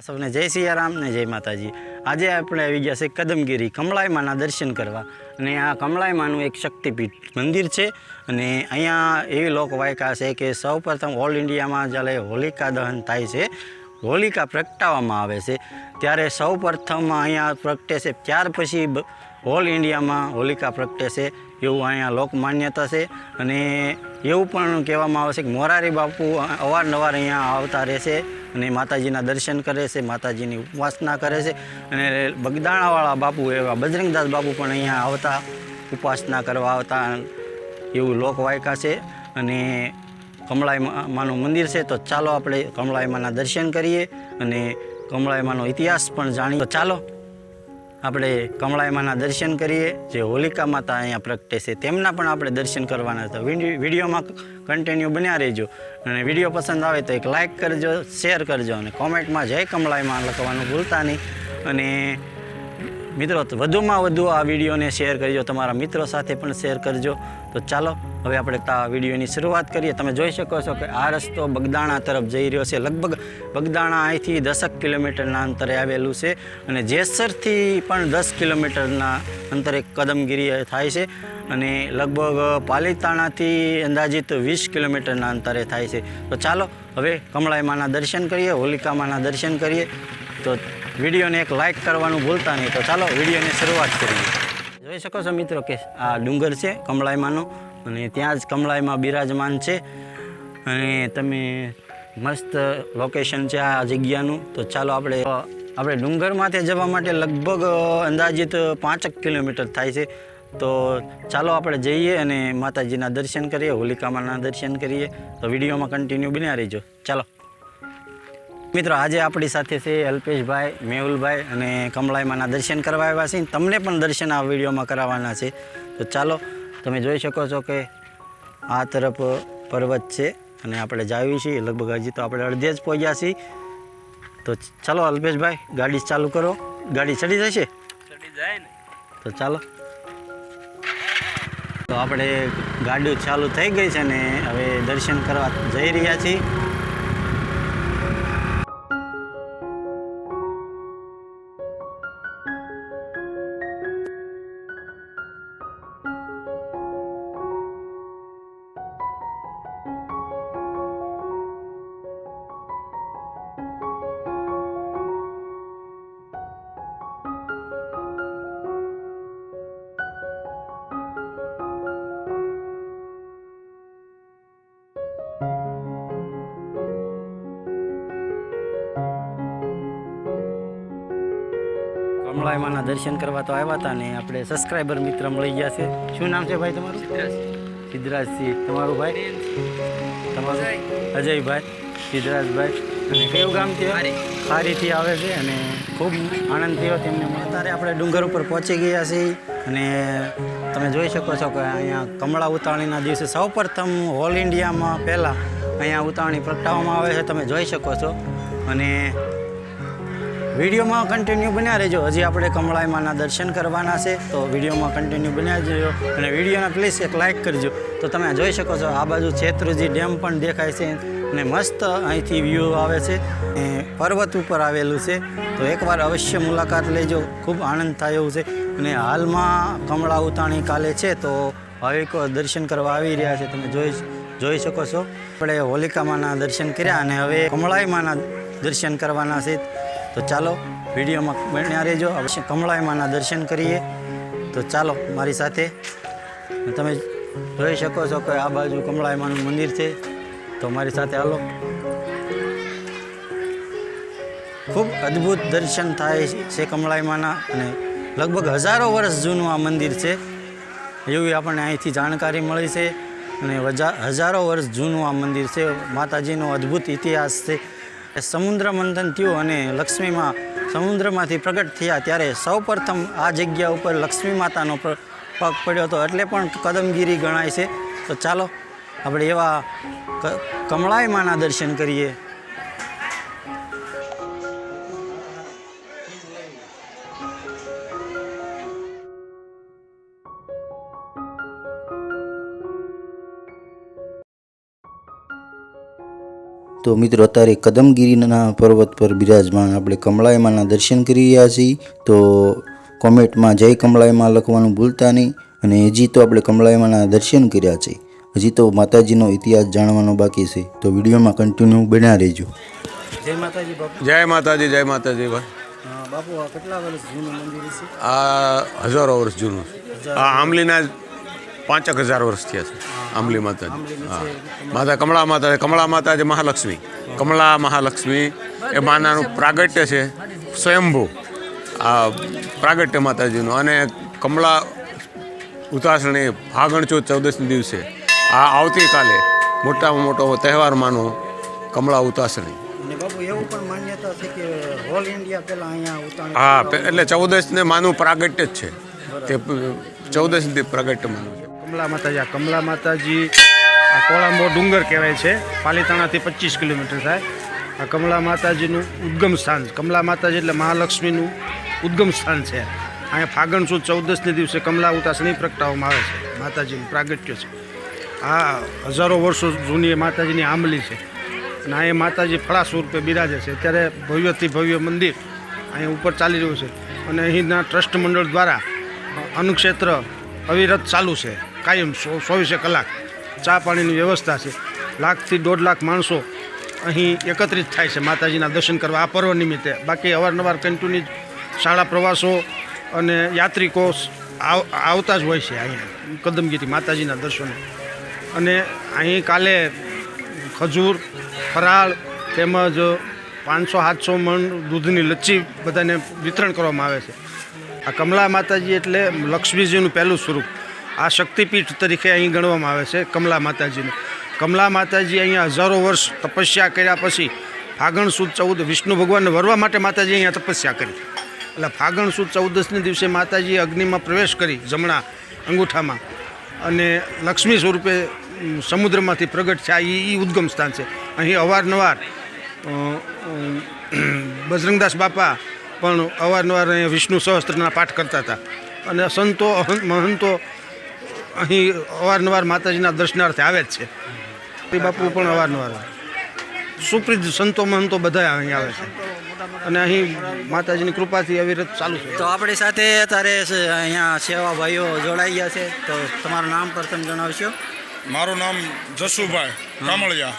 સૌને જય સિયારામ ને જય માતાજી. આજે આપણે આવી ગયા છે કદમગીરી કમળાઈમાના દર્શન કરવા. અને આ કમળાઈમાનું એક શક્તિપીઠ મંદિર છે. અને અહીંયા એવી લોકવાયકા છે કે સૌપ્રથમ ઓલ ઇન્ડિયામાં જ્યારે હોલિકા દહન થાય છે, હોલિકા પ્રગટાવવામાં આવે છે. ત્યારે સૌપ્રથમ અહીંયા પ્રગટે છે, ત્યાર પછી ઓલ ઇન્ડિયામાં હોલિકા પ્રગટે છે. એવું અહીંયા લોકમાન્યતા છે. અને એવું પણ કહેવામાં આવે છે કે મોરારી બાપુ અવારનવાર અહીંયા આવતા રહેશે અને માતાજીના દર્શન કરે છે, માતાજીની ઉપાસના કરે છે. અને બગદાણાવાળા બાપુ, એવા બજરંગદાસ બાપુ પણ અહીંયા આવતા, ઉપાસના કરવા આવતા એવું લોકવાયકા છે. અને કમળાઈ માનું મંદિર છે, તો ચાલો આપણે કમળાઈ માના દર્શન કરીએ અને કમળાઈ માનો ઇતિહાસ પણ જાણીએ. ચાલો. આપણે કમળાઈમાના દર્શન કરીએ. જે હોલિકા માતા અહીંયા પ્રગટે છે, તેમના પણ આપણે દર્શન કરવાના વિડી- વિડીયોમાં કન્ટિન્યુ બન્યા રહેજો. અને વીડિયો પસંદ આવે તો એક લાઇક કરજો શેર કરજો અને કોમેન્ટમાં જય કમળાઈમાં લખવાનું ભૂલતા નહીં. અને મિત્રો વધુમાં વધુ આ વિડીયોને શેર કરજો, તમારા મિત્રો સાથે પણ શેર કરજો. તો ચાલો, હવે આપણે આ વિડીયોની શરૂઆત કરીએ. તમે જોઈ શકો છો કે આ રસ્તો બગદાણા તરફ જઈ રહ્યો છે. લગભગ બગદાણા અહીંથી દસક કિલોમીટરના અંતરે આવેલું છે અને જેસરથી પણ દસ કિલોમીટરના અંતરે કદમગીરી થાય છે અને લગભગ પાલીતાણાથી અંદાજિત વીસ કિલોમીટરના અંતરે થાય છે. તો ચાલો, હવે કમળાઈ માના દર્શન કરીએ, હોલિકા માના દર્શન કરીએ. તો વિડીયોને એક લાઇક કરવાનું ભૂલતા નહીં. તો ચાલો વિડીયોની શરૂઆત કરીએ. જોઈ શકો છો મિત્રો કે આ ડુંગર છે કમળાઈમાંનો. અને ત્યાં જ કમળાઈમાં બિરાજમાન છે. અને તમે મસ્ત લોકેશન છે આ જગ્યાનું. તો ચાલો આપણે આપણે ડુંગરમાંથી જવા માટે લગભગ અંદાજિત પાંચક કિલોમીટર થાય છે. તો ચાલો આપણે જઈએ અને માતાજીના દર્શન કરીએ, હોલિકામાના દર્શન કરીએ. તો વિડીયોમાં કન્ટિન્યુ બન્યા રહીજો. ચાલો. મિત્રો આજે આપણી સાથે છે અલ્પેશભાઈ મેહુલભાઈ અને કમલાઈમાના દર્શન કરવા આવ્યા છે. તમને પણ દર્શન આ વિડીયોમાં કરાવવાના છે. તો ચાલો તમે જોઈ શકો છો કે આ તરફ પર્વત છે અને આપણે જાવી છીએ. લગભગ હજી તો આપણે અડધે જ પહોંચ્યા છીએ. તો ચાલો અલ્પેશભાઈ ગાડી ચાલુ કરો. ગાડી ચડી જશે? ચડી જાય ને. તો ચાલો. તો આપણે ગાડી ચાલુ થઈ ગઈ છે ને હવે દર્શન કરવા જઈ રહ્યા છીએ. કમળાઈમાના દર્શન કરવા તો આવ્યા હતા ને આપણે સબસ્ક્રાઈબર મિત્ર મળી ગયા છે. શું નામ છે ભાઈ તમારું? સિદ્ધરાજસિંહ. તમારું ભાઈ? તમારું? અજયભાઈ. સિદ્ધરાજભાઈ. અને કયું ગામ થયું? ખારી. ખારીથી આવે છે અને ખૂબ આનંદ થયો તેમને અત્યારે આપણે ડુંગર ઉપર પહોંચી ગયા છીએ અને તમે જોઈ શકો છો કે અહીંયા કમળા ઉતાવળીના દિવસે સૌપ્રથમ ઓલ ઇન્ડિયામાં પહેલાં અહીંયા ઉતાવળી પ્રગટાવવામાં આવે છે. તમે જોઈ શકો છો. અને વિડીયોમાં કન્ટિન્યુ બન્યા રહેજો. હજી આપણે કમળાઈમાના દર્શન કરવાના છે, તો વિડીયોમાં કન્ટિન્યુ બન્યા રહેજો. અને વિડીયોના પ્લીઝ એક લાઇક કરજો. તો તમે જોઈ શકો છો, આ બાજુ છેત્રુજી ડેમ પણ દેખાય છે અને મસ્ત અહીંથી વ્યૂ આવે છે. પર્વત ઉપર આવેલું છે. તો એકવાર અવશ્ય મુલાકાત લેજો. ખૂબ આનંદ થાય એવું છે. અને હાલમાં કમળા ઉતાણી કાલે છે, તો ભાવિકો દર્શન કરવા આવી રહ્યા છે. તમે જોઈ જોઈ શકો છો. આપણે હોલિકામાના દર્શન કર્યા અને હવે કમળાઈમાના દર્શન કરવાના છે. તો ચાલો, વિડીયોમાં બન્યા રહેજો. અવશ્ય કમળાયમાના દર્શન કરીએ. તો ચાલો, મારી સાથે. તમે જોઈ શકો છો કે આ બાજુ કમળાયમાનું મંદિર છે. તો મારી સાથે હાલો. ખૂબ અદ્ભુત દર્શન થાય છે કમળાઈમાના અને લગભગ હજારો વર્ષ જૂનું આ મંદિર છે. એવી આપણને અહીંથી જાણકારી મળી છે. અને હજારો વર્ષ જૂનું આ મંદિર છે. માતાજીનો અદ્ભુત ઇતિહાસ છે. સમુદ્ર મંથન થયું અને લક્ષ્મીમાં સમુદ્રમાંથી પ્રગટ થયા ત્યારે સૌપ્રથમ આ જગ્યા ઉપર લક્ષ્મી માતાનો પગ પડ્યો હતો. એટલે પણ કદમગીરી ગણાય છે. તો ચાલો, આપણે એવા કમળાઈ માના દર્શન કરીએ. તો મિત્રો અત્યારે કદમગીરીના પર્વત પર બિરાજમાન આપણે કમળાઈમાના દર્શન કરી રહ્યા છીએ. તો કોમેન્ટમાં જય કમળાઈમાં લખવાનું ભૂલતા નહીં અને હજી તો આપણે કમળાઈમાના દર્શન કર્યા છે. હજી તો માતાજીનો ઇતિહાસ જાણવાનો બાકી છે. તો વિડીયોમાં કન્ટિન્યુ બન્યા રહેજો. જય માતાજી જય માતાજી જય માતાજી ભાઈ. બાપુ આ કેટલા વર્ષ જૂનું મંદિર છે? આ હજારો વર્ષ જૂનું. આ આંબલીના પાંચેક હજાર વર્ષ થયા છે. આંબલી માતાજી. હા. માતા કમળા માતા કમળા માતા જે મહાલક્ષ્મી. કમળા મહાલક્ષ્મી એ માનાનું પ્રાગટ્ય છે સ્વયંભૂ. આ પ્રાગટ્ય માતાજીનું. અને કમળા ઉતાસણી ફાગણ ચોથ ચૌદસના દિવસે. આ આવતીકાલે મોટામાં મોટો તહેવાર માનો કમળા ઉતાસણી. હા એટલે ચૌદસ ને માનું પ્રાગટ્ય જ છે. તે ચૌદસ પ્રગટ પ્રાગટ્ય માનું કમલા માતાજી આ કમલા માતાજી, આ કોળાંબો ડુંગર કહેવાય છે, પાલીતાણાથી પચીસ કિલોમીટર થાય. આ કમલા માતાજીનું ઉદ્ગમ સ્થાન, કમલા માતાજી એટલે મહાલક્ષ્મીનું ઉદ્ગમ સ્થાન છે. અહીંયા ફાગણ સુદ ચૌદસને દિવસે કમલા ઉતાસણી પ્રગટાવવામાં આવે છે, માતાજીનું પ્રાગટ્ય છે. આ હજારો વર્ષો જૂની માતાજીની આંબલી છે. અને અહીંયા માતાજી ફળા સ્વરૂપે બિરાજે છે. ત્યારે ભવ્યથી ભવ્ય મંદિર અહીંયા ઉપર ચાલી રહ્યું છે. અને અહીંના ટ્રસ્ટ મંડળ દ્વારા અનુક્ષેત્ર અવિરત ચાલુ છે. કાયમ ચોવીસે કલાક ચા પાણીની વ્યવસ્થા છે. લાખથી દોઢ લાખ માણસો અહીં એકત્રિત થાય છે માતાજીના દર્શન કરવા આ પર્વ નિમિત્તે. બાકી અવારનવાર કન્ટિન્યુ શાળા પ્રવાસો અને યાત્રિકો આવ- આવતા જ હોય છે અહીંયા કદમગીરી માતાજીના દર્શને. અને અહીં કાલે ખજૂર, ફરાળ તેમજ પાંચસો, સાતસો મણ દૂધની લચ્છી બધાને વિતરણ કરવામાં આવે છે. આ કમલા માતાજી એટલે લક્ષ્મીજીનું પહેલું સ્વરૂપ. આ શક્તિપીઠ તરીકે અહીં ગણવામાં આવે છે કમલા માતાજીનું. કમલા માતાજી અહીંયા હજારો વર્ષ તપસ્યા કર્યા પછી ફાગણ સુદ ચૌદ વિષ્ણુ ભગવાનને વરવા માટે માતાજી અહીંયા તપસ્યા કરી. એટલે ફાગણ સુદ ચૌદસને દિવસે માતાજી અગ્નિમાં પ્રવેશ કરી જમણા અંગૂઠામાં. અને લક્ષ્મી સ્વરૂપે સમુદ્રમાંથી પ્રગટ થયા. એ ઉદ્ગમ સ્થાન છે. અહીં અવારનવાર બજરંગદાસ બાપા પણ અવારનવાર અહીંયા વિષ્ણુ સહસ્ત્રના પાઠ કરતા હતા. અને સંતો મહંતો અહીં અવારનવાર માતાજીના દર્શનાર્થે આવે જ છે. બાપુ પણ અવારનવાર સુપ્રિત સંતો મહંતો બધા અહીં આવે છે. અને અહીં માતાજીની કૃપાથી અવિરત ચાલુ છે. તો આપણી સાથે અત્યારે અહીંયા સેવા ભાઈઓ જોડાઈ ગયા છે. તો તમારું નામ પ્રથમ જણાવશો. મારું નામ જસુભાઈ કામળિયા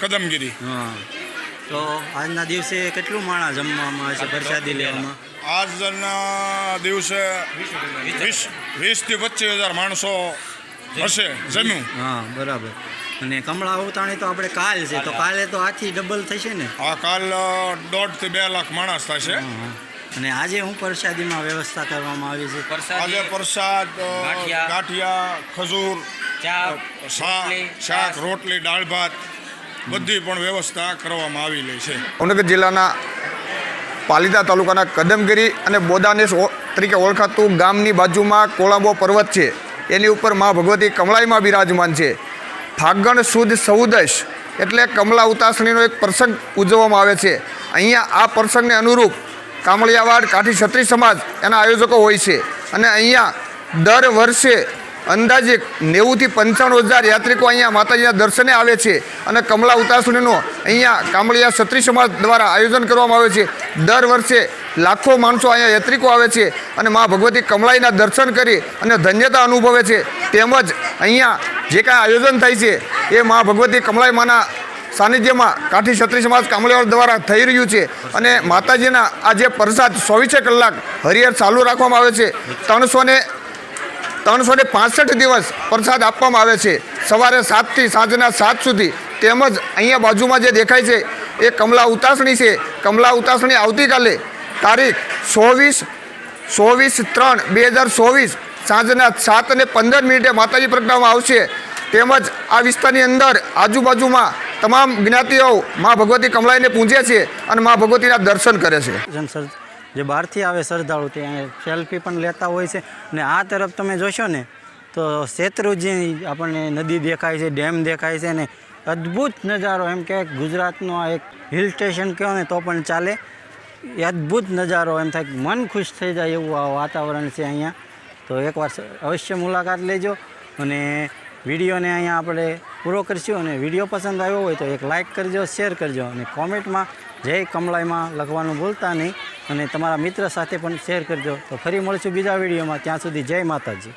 કદમગીરી. હા. તો આજના દિવસે કેટલું માણા જમવામાં આવે છે? પ્રસાદી લેવામાં? આજના દિવસે વીસ વીસથી પચીસ હજાર માણસો હશે જમ્યું. હા બરાબર. અને કમળા અવતાણી તો આપણે કાલ છે તો કાલે તો આથી ડબલ થશે ને? આ કાલ દોઢથી બે લાખ માણસ થશે. અને આજે હું પ્રસાદીમાં વ્યવસ્થા કરવામાં આવી છે? આજે પ્રસાદ ગાંઠિયા ખજૂર શાક રોટલી દાળ ભાત બધી પણ વ્યવસ્થા કરવામાં આવેલી છે. ભાવનગર જિલ્લાના પાલીતા તાલુકાના કદમગીરી અને બોદાનેશ તરીકે ઓળખાતું ગામની બાજુમાં કોળાંબો પર્વત છે. એની ઉપર મા ભગવતી કમળાઈમાં બિરાજમાન છે. ફાગણ સુદ સૌદશ એટલે કમલા ઉતાસણીનો એક પ્રસંગ ઉજવવામાં આવે છે. અહીંયા આ પ્રસંગને અનુરૂપ કામળિયાવાડ, કાઠી ક્ષત્રિય સમાજ એના આયોજકો હોય છે અને અહીંયા દર વર્ષે અંદાજે નેવુંથી પંચાણું હજાર યાત્રિકો અહીંયા માતાજીના દર્શને આવે છે અને કમલા ઉતાસણીનો અહીંયા કામળિયા ક્ષત્રિય સમાજ દ્વારા આયોજન કરવામાં આવે છે. દર વર્ષે લાખો માણસો અહીંયા યાત્રિકો આવે છે અને મા ભગવતી કમળાઈના દર્શન કરી અને ધન્યતા અનુભવે છે. તેમજ અહીંયા જે કાંઈ આયોજન થાય છે એ મા ભગવતી કમળાઈ માના સાનિધ્યમાં કાઠી ક્ષત્રિય સમાજ કામળીવાડ દ્વારા થઈ રહ્યું છે અને માતાજીના આ જે પ્રસાદ ચોવીસે કલાક હરિહર ચાલુ રાખવામાં આવે છે. ત્રણસો ને ત્રણસો ને પાસઠ દિવસ પ્રસાદ આપવામાં આવે છે. સવારે સાતથી સાંજના સાત સુધી તેમજ અહીંયા બાજુમાં જે દેખાય છે એ કમલા ઉતાસણી છે. કમલા ઉતાસણી આવતીકાલે તારીખ ચોવીસ ચોવીસ ત્રણ બે હજાર ચોવીસ સાંજના સાત અને પંદર મિનિટે માતાજી પ્રગટાવવામાં આવશે. તેમજ આ વિસ્તારની અંદર આજુબાજુમાં તમામ જ્ઞાતિઓ મા ભગવતી કમલાઈને પૂજે છે અને મા ભગવતીના દર્શન કરે છે. જે બહારથી આવે શ્રદ્ધાળુ, તે સેલ્ફી પણ લેતા હોય છે. ને આ તરફ તમે જોશો ને, તો શેત્રુજી આપણને નદી દેખાય છે, ડેમ દેખાય છે ને અદ્ભુત નજારો, એમ કે ગુજરાતનો આ એક હિલ સ્ટેશન કહો ને તો પણ ચાલે. એ અદ્ભુત નજારો, એમ થાય મન ખુશ થઈ જાય એવું આ વાતાવરણ છે અહીંયા. તો એકવાર અવશ્ય મુલાકાત લેજો અને વિડીયોને અહીંયા આપણે પૂરો કરશું અને વીડિયો પસંદ આવ્યો હોય તો એક લાઇક કરજો, શેર કરજો અને કોમેન્ટમાં જય કમલાઈમાં લખવાનું ભૂલતા નહીં. અને તમારા મિત્ર સાથે પણ શેર કરજો. તો ફરી મળશું બીજા વિડીયોમાં. ત્યાં સુધી જય માતાજી.